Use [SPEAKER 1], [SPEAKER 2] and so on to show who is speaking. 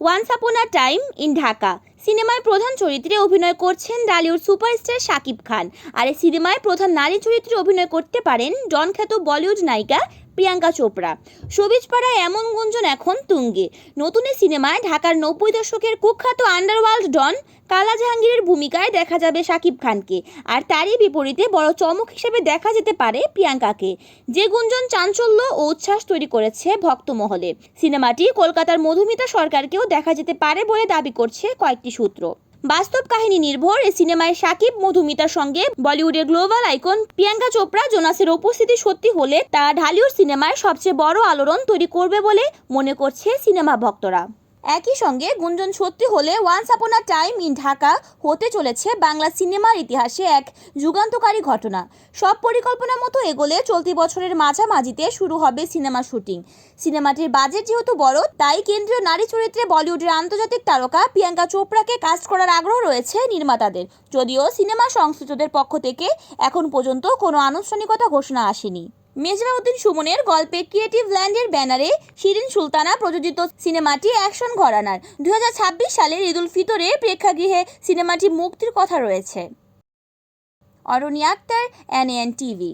[SPEAKER 1] Once upon time in Dhaka সিনেমায় প্রধান চরিত্রে অভিনয় করছেন ডালিউড সুপারস্টার শাকিব খান। আর এই সিনেমায় প্রধান নারী চরিত্রে অভিনয় করতে পারেন ডন খ্যাত বলিউড নায়িকা প্রিয়াঙ্কা চোপড়া। সবিজ পাড়ায় এমন গুঞ্জন এখন তুঙ্গে। নতুন এই সিনেমায় ঢাকার নব্বই দশকের কুখ্যাত আন্ডারওয়ার্ল্ড ডন কালা জাহাঙ্গীরের ভূমিকায় দেখা যাবে শাকিব খানকে। আর তারই বিপরীতে বড় চমক হিসেবে দেখা যেতে পারে প্রিয়াঙ্কাকে, যে গুঞ্জন চাঞ্চল্য ও উচ্ছ্বাস তৈরি করেছে ভক্তমহলে। সিনেমাটি কলকাতার মধুমিতা সরকারকেও দেখা যেতে পারে বলে দাবি করছে কয়েকটি সূত্র। বাস্তব কাহিনী নির্ভর এই সিনেমায় সাকিব মধুমিতার সঙ্গে বলিউডের গ্লোবাল আইকন প্রিয়াঙ্কা চোপড়া, জোনাসের উপস্থিতি সত্যি হলে তা ঢালিউড সিনেমায় সবচেয়ে বড় আলোড়ন তৈরি করবে বলে মনে করছে সিনেমা ভক্তরা। একই সঙ্গে গুঞ্জন সত্যি হলে once upon a time in Dhaka হতে চলেছে বাংলা সিনেমার ইতিহাসে এক যুগান্তকারী ঘটনা। সব পরিকল্পনা মতো এগোলে চলতি বছরের মাঝামাঝিতে শুরু হবে সিনেমা শুটিং। সিনেমাটির বাজেট যেহেতু বড়, তাই কেন্দ্রীয় নারী চরিত্রে বলিউডের আন্তর্জাতিক তারকা প্রিয়াঙ্কা চোপড়াকে কাস্ট করার আগ্রহ রয়েছে নির্মাতাদের। যদিও সিনেমা সংশ্লিষ্টদের পক্ষ থেকে এখন পর্যন্ত কোনো আনুষ্ঠানিকতা ঘোষণা আসেনি। মেজবাউদ্দিন সুমনের গল্পে ক্রিয়েটিভ ল্যান্ডের ব্যানারে শিরিন সুলতানা প্রযোজিত সিনেমাটি অ্যাকশন ঘরানার। দু হাজার সালের ঈদুল ফিতরে প্রেক্ষাগৃহে সিনেমাটি মুক্তির কথা রয়েছে। অরণি আক্তার এনএন টিভি